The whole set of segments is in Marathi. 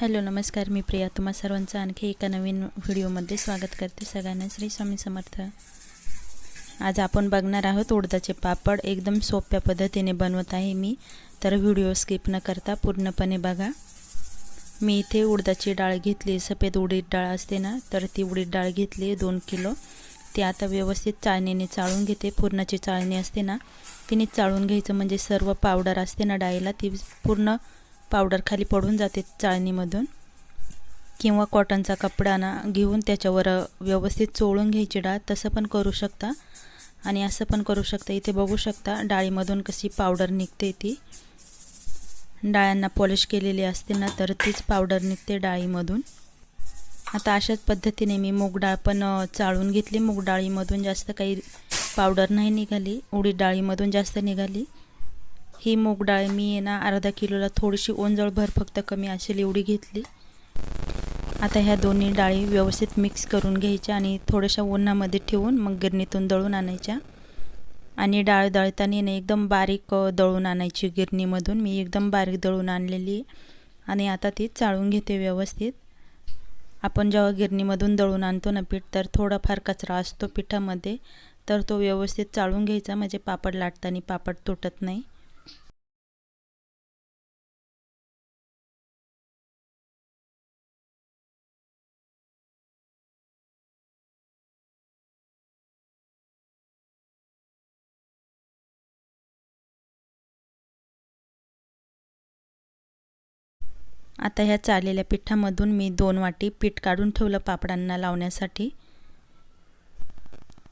हॅलो नमस्कार मी प्रिया. तुम्हा सर्वांचं आणखी एका नवीन व्हिडिओमध्ये स्वागत करते सगळ्यांना. श्री स्वामी समर्थ. आज आपण बघणार आहोत उडदाचे पापड. एकदम सोप्या पद्धतीने बनवत आहे मी. तर व्हिडिओ स्किप न करता पूर्णपणे बघा. मी इथे उडदाची डाळ घेतली सफेद उडीद डाळ असते ना तर ती उडीद डाळ घेतली दोन किलो. ती आता व्यवस्थित चाळणीने चाळून घेते. पूर्णाची चाळणी असते ना तिने चाळून घ्यायचं म्हणजे सर्व पावडर असते ना डाळीला ती पूर्ण पावडर खाली पडून जाते चाळणीमधून. किंवा कॉटनचा कपडा ना घेऊन त्याच्यावर व्यवस्थित चोळून घ्यायची डाळ. तसं पण करू शकता. आणि असं पण करू शकता. इथे बघू शकता डाळीमधून कशी पावडर निघते ती. डाळ्यांना पॉलिश केलेली असते ना तर तीच पावडर निघते डाळीमधून. आता अशाच पद्धतीने मी मूग डाळ पण चाळून घेतली. मूग डाळीमधून जास्त काही पावडर नाही निघाली. उडीद डाळीमधून जास्त निघाली. ही मूग डाळ मी आहे ना अर्धा किलोला थोडीशी ओंजळभर फक्त कमी असेल एवढी घेतली. आता ह्या दोन्ही डाळी व्यवस्थित मिक्स करून घ्यायच्या आणि थोड्याशा उन्हामध्ये ठेवून मग गिरणीतून दळून आणायच्या. आणि डाळ दळताना ना एकदम बारीक दळून आणायची गिरणीमधून. मी एकदम बारीक दळून आणलेली आणि आता ती चाळून घेते व्यवस्थित. आपण जेव्हा गिरणीमधून दळून आणतो ना पीठ तर थोडाफार कचरा असतो पिठामध्ये. तर तो व्यवस्थित चाळून घ्यायचा. म्हणजे पापड लाटताना पापड तुटत नाही. आता ह्या चाळलेल्या पिठामधून मी दोन वाटी पीठ काढून ठेवलं पापडांना लावण्यासाठी.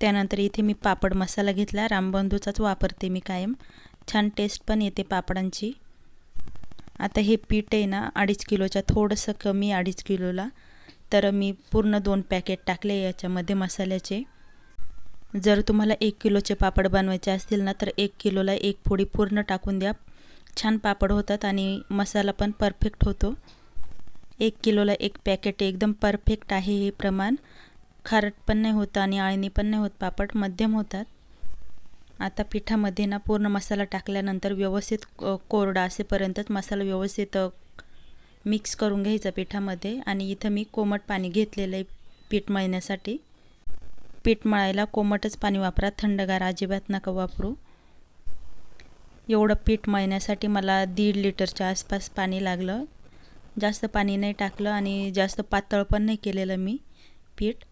त्यानंतर इथे मी पापड मसाला घेतला. रामबंधूचाच वापरते मी कायम. छान टेस्ट पण येते पापडांची. आता हे पीठ आहे ना अडीच किलोच्या थोडंसं कमी अडीच किलोला. तर मी पूर्ण दोन पॅकेट टाकले याच्यामध्ये मसाल्याचे. जर तुम्हाला एक किलोचे पापड बनवायचे असतील ना तर एक किलोला एक फोडी पूर्ण टाकून द्या. छान पापड होतात आणि मसाला पण परफेक्ट होतो. एक किलोला एक पॅकेट एकदम परफेक्ट आहे हे प्रमाण. खारट पण नाही होतं आणि आळणी पण नाही होत. पापड मध्यम होतात. आता पिठामध्ये ना पूर्ण मसाला टाकल्यानंतर व्यवस्थित कोरडा असेपर्यंतच मसाला व्यवस्थित मिक्स करून घ्यायचा पिठामध्ये. आणि इथं मी कोमट पाणी घेतलेलं आहे पीठ मळण्यासाठी. पीठ मळायला कोमटच पाणी वापरा. थंडगार अजिबात नका वापरू. एवढं पीठ मळण्यासाठी मला दीड लिटरच्या आसपास पाणी लागलं. जास्त पाणी नाही टाकलं आणि जास्त पातळ पण नाही केलेलं मी पीठ.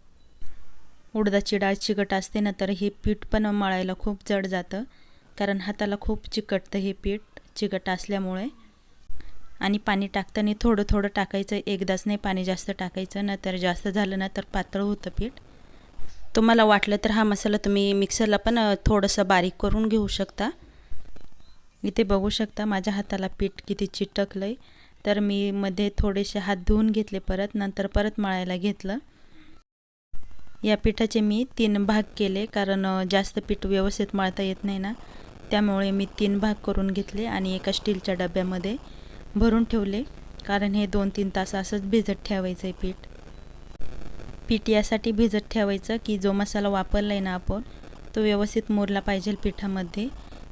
उडदाची डाळ चिकट असते ना तर हे पीठ पण मळायला खूप जड जातं कारण हाताला खूप चिकटतं हे पीठ चिकट असल्यामुळे. आणि पाणी टाकताना थोडं थोडं टाकायचं एकदाच नाही पाणी जास्त टाकायचं ना तर जास्त झालं ना तर पातळ होतं पीठ. तुम्हाला वाटलं तर हा मसाला तुम्ही मिक्सरला पण थोडंसं बारीक करून घेऊ शकता. इथे बघू शकता. माझ्या हाताला पीठ किती चिटकलं आहे तर मी मध्ये थोडेसे हात धुवून घेतले परत. नंतर परत मळायला घेतलं. या पिठाचे मी तीन भाग केले. कारण जास्त पीठ व्यवस्थित मळता येत नाही ना. त्यामुळे मी तीन भाग करून घेतले आणि एका स्टीलच्या डब्यामध्ये भरून ठेवले. कारण हे दोन तीन तास असंच भिजत ठेवायचं आहे पीठ. पीठ यासाठी भिजत ठेवायचं की जो मसाला वापरला आहे ना आपण तो व्यवस्थित मुरला पाहिजे पिठामध्ये.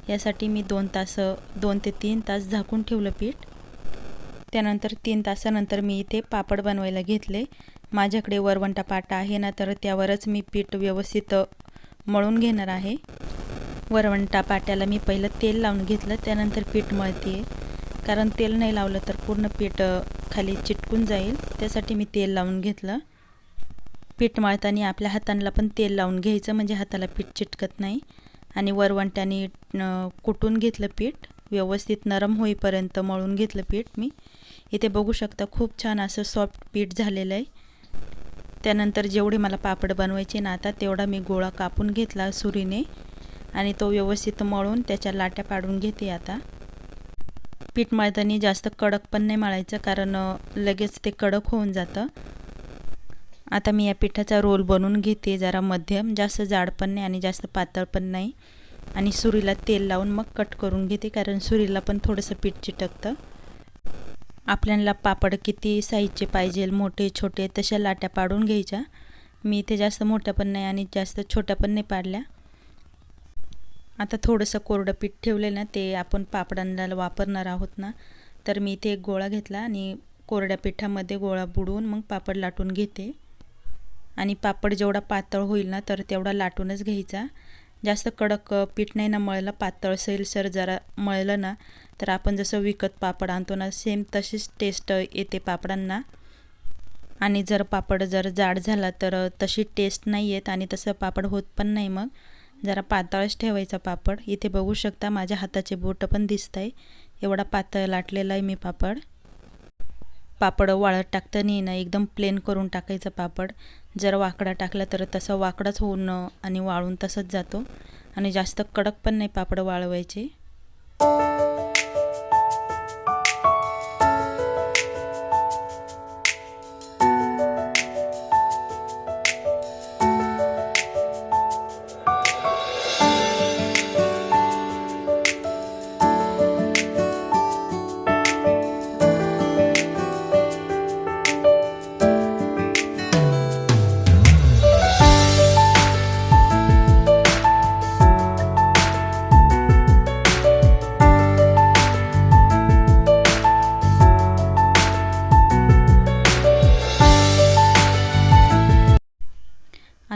यासाठी मी दोन तास दोन ते तीन तास झाकून ठेवलं पीठ. त्यानंतर तीन तासानंतर मी इथे पापड बनवायला घेतले. माझ्याकडे वरवंटा पाटा आहे ना तर त्यावरच मी पीठ व्यवस्थित मळून घेणार आहे. वरवंटा पाट्याला मी पहिलं तेल लावून घेतलं त्यानंतर पीठ मळते कारण तेल नाही लावलं तर पूर्ण पीठ खाली चिटकून जाईल. त्यासाठी मी तेल लावून घेतलं. पीठ मळताना आपल्या हातांना पण तेल लावून घ्यायचं म्हणजे हाताला पीठ चिटकत नाही. आणि वरवंट्याने कुटून घेतलं पीठ. व्यवस्थित नरम होईपर्यंत मळून घेतलं पीठ मी. इथे बघू शकता खूप छान असं सॉफ्ट पीठ झालेलं आहे. त्यानंतर जेवढे मला पापड बनवायचे ना आता तेवढा मी गोळा कापून घेतला सुरीने. आणि तो व्यवस्थित मळून त्याच्या लाट्या पाडून घेते आता. पीठ मळताना जास्त कडक पण नाही मळायचं कारण लगेच ते कडक होऊन जातं. आता मी या पिठाचा रोल बनवून घेते. जरा मध्यम जास्त जाड पण नाही आणि जास्त पातळ पण नाही. आणि सुरीला तेल लावून मग कट करून घेते कारण सुरीला पण थोडंसं पीठ चिटकतं. आपल्याला पापड किती साईजचे पाहिजे मोठे छोटे तशा लाट्या पाडून घ्यायच्या. मी इथे जास्त मोठ्या पण नाही आणि जास्त छोट्या पण नाही पाडल्या. आता थोडंसं कोरडं पीठ ठेवले ना ते आपण पापडांना वापरणार आहोत ना. तर मी इथे एक गोळा घेतला आणि कोरड्या पिठामध्ये गोळा बुडवून मग पापड लाटून घेते. आणि पापड जेवढा पातळ होईल ना तर तेवढा लाटूनच घ्यायचा. जास्त कडक पीठ नाही ना मळलं पातळ सैलसर जरा मळलं ना तर आपण जसं विकत पापड आणतो ना सेम तशीच टेस्ट येते पापडांना. आणि जर पापड जर जाड झाला तर तशी टेस्ट नाही येत आणि तसं पापड होत पण नाही मग. जरा पातळच ठेवायचा पापड. इथे बघू शकता माझ्या हाताचे बोटं पण दिसत आहे एवढा पातळ लाटलेला आहे मी पापड. पापड वाळत टाकताना नाही ना एकदम प्लेन करून टाकायचं पापड. जर वाकडा टाकला तर तसं वाकडाच होऊन आणि वाळून तसंच जातो. आणि जास्त कडक पण नाही पापड वाळवायचे.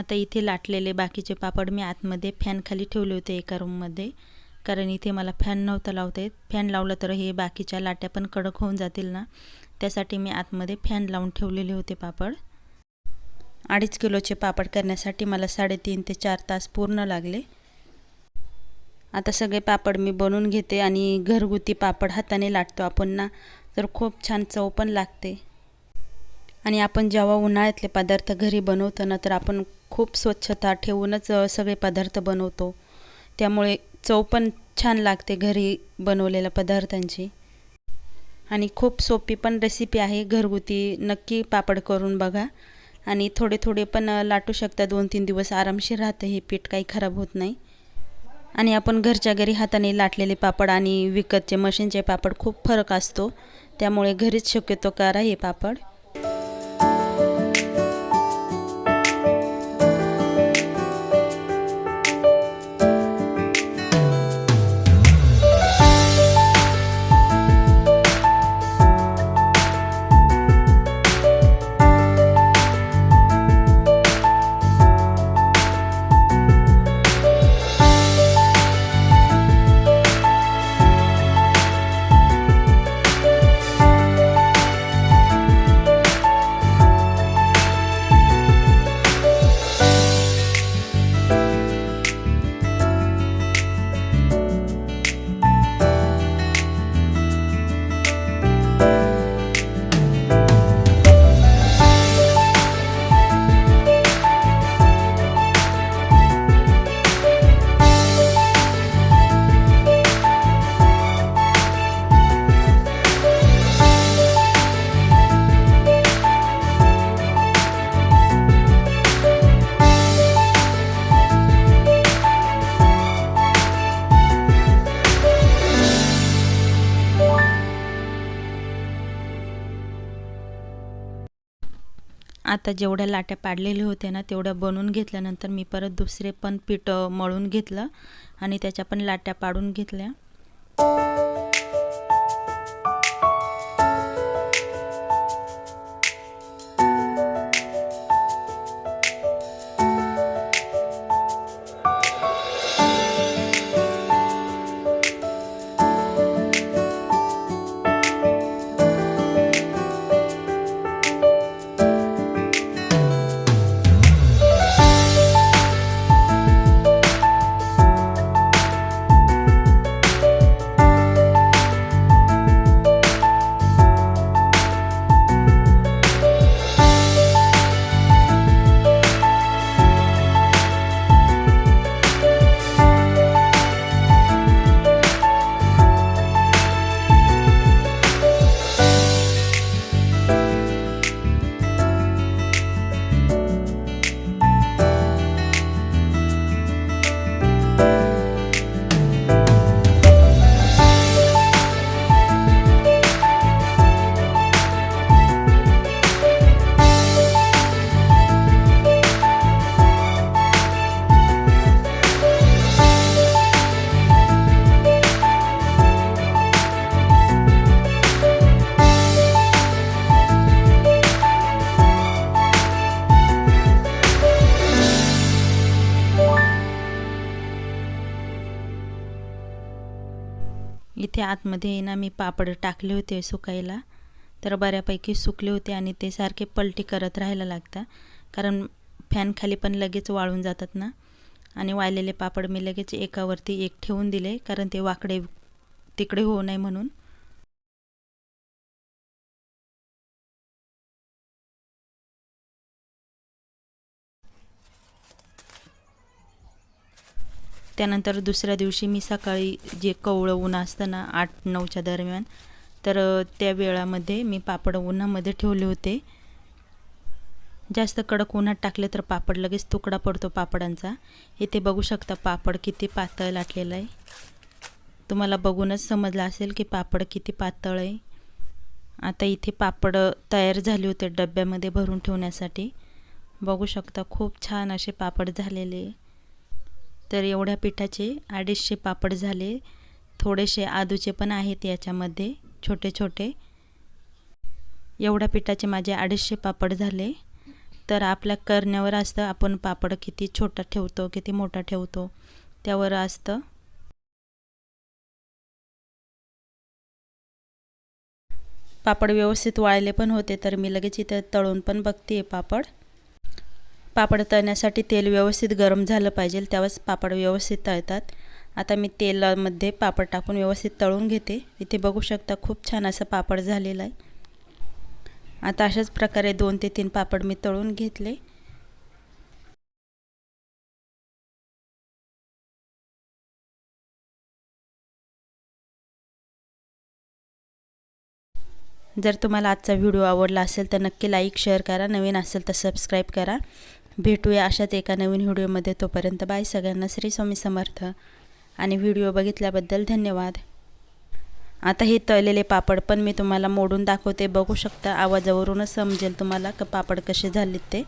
आता इथे लाटलेले बाकीचे पापड मी आतमध्ये फॅनखाली ठेवले होते एका रूममध्ये कारण इथे मला फॅन नव्हता लावता येत. फॅन लावलं तर हे बाकीच्या लाट्या पण कडक होऊन जातील ना. त्यासाठी मी आतमध्ये फॅन लावून ठेवलेले होते पापड. अडीच किलोचे पापड करण्यासाठी मला साडेतीन ते चार तास पूर्ण लागले. आता सगळे पापड मी बनवून घेते आणि घरगुती पापड हाताने लाटतो आपण ना. तर खूप छान चव पण लागते. आणि आपण जेव्हा उन्हाळ्यातले पदार्थ घरी बनवतो ना तर आपण खूप स्वच्छता ठेवूनच सगळे पदार्थ बनवतो. त्यामुळे चव पण छान लागते घरी बनवलेल्या पदार्थांची. आणि खूप सोपी पण रेसिपी आहे घरगुती. नक्की पापड करून बघा. आणि थोडे थोडे पण लाटू शकता. दोन तीन दिवस आरामशीर राहतं हे पीठ काही खराब होत नाही. आणि आपण घरच्या घरी हाताने लाटलेले पापड आणि विकतचे मशीनचे पापड खूप फरक असतो. त्यामुळे घरीच शक्यतो करा हे पापड. आता जेवढ्या लाट्या पाडलेल्या होत्या ना तेवढ्या बनवून घेतल्यानंतर मी परत दुसरे पण पीठ मळून घेतलं आणि त्याच्या पण लाट्या पाडून घेतल्या. इथे आतमध्ये ना मी पापड टाकले होते सुकायला. तर बऱ्यापैकी सुकले होते आणि ते सारखे पलटी करत राहायला लागतं कारण फॅनखाली पण लगेच वाळून जातात ना. आणि वाळलेले पापड मी लगेच एकावरती एक ठेवून दिले कारण ते वाकडे तिकडे होऊ नये म्हणून. त्यानंतर दुसऱ्या दिवशी मी सकाळी जे कवळं ऊन असतं ना आठ नऊच्या दरम्यान तर त्या वेळामध्ये मी पापड उन्हामध्ये ठेवले होते. जास्त कडक उन्हात टाकले तर पापड लगेच तुकडा पडतो पापडांचा. इथे बघू शकता पापड किती पातळ लाटलेला आहे. तुम्हाला बघूनच समजलं असेल की पापड किती पातळ आहे. आता इथे पापड तयार झाले होते डब्यामध्ये भरून ठेवण्यासाठी. बघू शकता खूप छान असे पापड झालेले तर एवढ्या पिठाचे अडीचशे पापड झाले. थोडेसे आदूचे पण आहेत याच्यामध्ये छोटे छोटे. एवढ्या पिठाचे माझे अडीचशे पापड झाले. तर आपल्या करण्यावर असतं आपण पापड किती छोटा ठेवतो किती मोठा ठेवतो त्यावर असतं. पापड व्यवस्थित वाळले पण होते तर मी लगेच इथं तळून पण बघते पापड. पापड तळण्यासाठी तेल व्यवस्थित गरम झालं पाहिजे. त्यावेळेस पापड व्यवस्थित तळतात. आता मी तेलामध्ये पापड टाकून व्यवस्थित तळून घेते. इथे बघू शकता खूप छान असं पापड झालेलं आहे. आता अशाच प्रकारे दोन ते तीन पापड मी तळून घेतले. जर तुम्हाला आजचा व्हिडिओ आवडला असेल तर नक्की लाईक शेअर करा. नवीन असेल तर सबस्क्राईब करा. भेटूया अशाच एका नवीन व्हिडिओमध्ये. तोपर्यंत बाय सगळ्यांना श्री स्वामी समर्थ. आणि व्हिडिओ बघितल्याबद्दल धन्यवाद. आता हे तळलेले पापड पण मी तुम्हाला मोडून दाखवते. बघू शकता आवाजावरूनच समजेल तुम्हाला क पापड कसे झालेत ते.